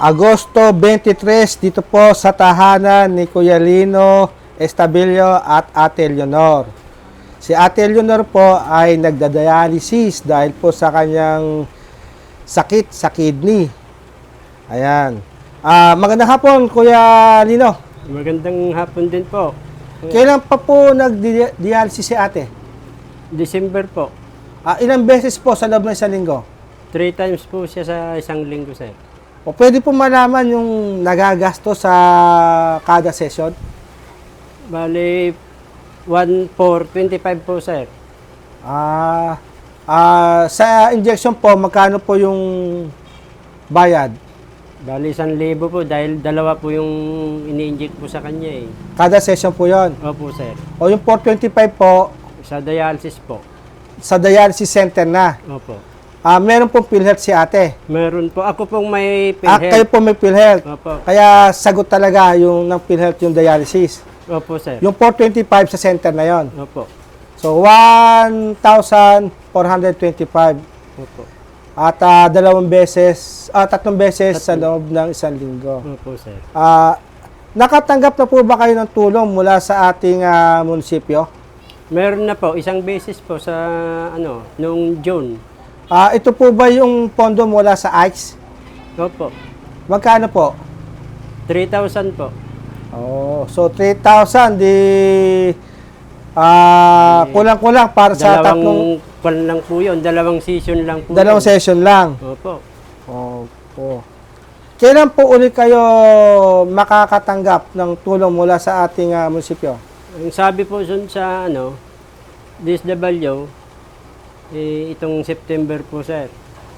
Agosto 23 dito po sa tahanan ni Kuya Lino Estabilio at Ate Leonor. Si Ate Leonor po ay nagdadialysis dahil po sa kanyang sakit sa kidney. Ayan. Ah, magandang hapon, Kuya Lino. Magandang hapon din po. Kailan pa po nagdialysis si ate? December po. Ah, ilang beses po sa loob ng isang linggo? Three times po siya sa isang linggo, sir. O pwede po malaman yung nagagasto sa kada session? Bali, 1 for 25 po, sir. Ah, ah, sa injection po, magkano po yung bayad? Bali, 1,000 po dahil dalawa po yung ini-inject po sa kanya eh. Kada session po yon. Opo, sir. O yung 425 po, Sa dialysis po. sa dialysis center na. Opo. Ah, meron pong PhilHealth si ate. Meron po. Ako pong may Ah, kayo PhilHealth. po may PhilHealth. Opo. Kaya sagot talaga yung ng PhilHealth yung dialysis. Opo, sir. Yung 425 sa center na yon. Opo. So, 1,425. Opo. At ah, dalawang beses, ah, tatlong beses sa loob ng isang linggo. Opo, sir. Ah, nakatanggap na po ba kayo ng tulong mula sa ating ah, munisipyo? Meron na po. Isang beses po sa, ano, noong June. Ah, ito po ba yung pondo mula sa ICE? Opo. Magkano po? 3,000 po. Oh, so 3,000 di ah kulang-kulang para sa tatlong Dalawang kwan lang po yun. Dalawang season lang po. dalawang yun. session lang. Opo. Opo. Kailan po ulit kayo makakatanggap ng tulong mula sa ating ah, munisipyo? Ang sabi po dun sa ano, DSW, eh, itong September po, sir.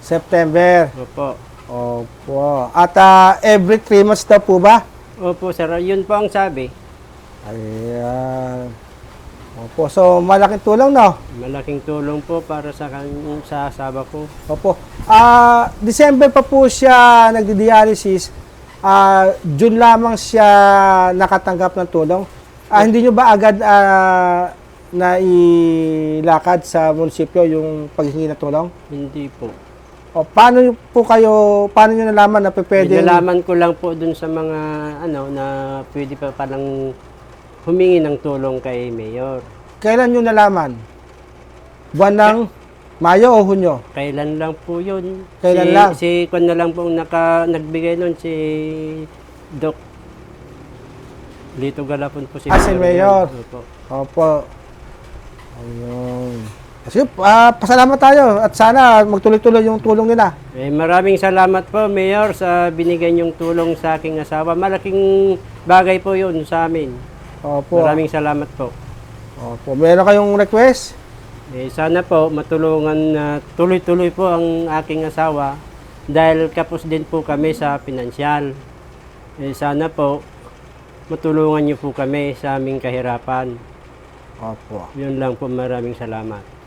September. Opo. Opo. At ah, every 3 months daw po ba? Opo, sir. Yun po ang sabi. Ayan. Opo. So, malaking tulong, no? Malaking tulong po para sa kan sa asawa ko. Opo. Ah, December pa po siya nagdi-dialysis. Ah, June lamang siya nakatanggap ng tulong. Ah, hindi nyo ba agad ah, na ilakad sa munisipyo yung paghingi ng tulong? Hindi po. O paano po kayo, paano nyo nalaman na pwede? Nalaman ko lang po dun sa mga ano na pwede pa palang humingi ng tulong kay Mayor. Kailan nyo nalaman? Buwan ng Mayo o Hunyo? Kailan lang po yun? Kailan si, lang? Si Kwan na lang po naka, nagbigay nun si Doc Lito Galapon po si Ah, si Mayor. Opo. Opo. Ayun. Kasi ah, pasalamat tayo at sana magtuloy-tuloy yung tulong nila. Eh, maraming salamat po, Mayor, sa binigay niyong tulong sa aking asawa. Malaking bagay po yun sa amin. Opo. Maraming salamat po. Opo. Meron kayong request? Eh, sana po matulungan na tuloy-tuloy po ang aking asawa dahil kapos din po kami sa pinansyal. Eh, sana po matulungan niyo po kami sa aming kahirapan. Opo. Yun lang po, maraming salamat.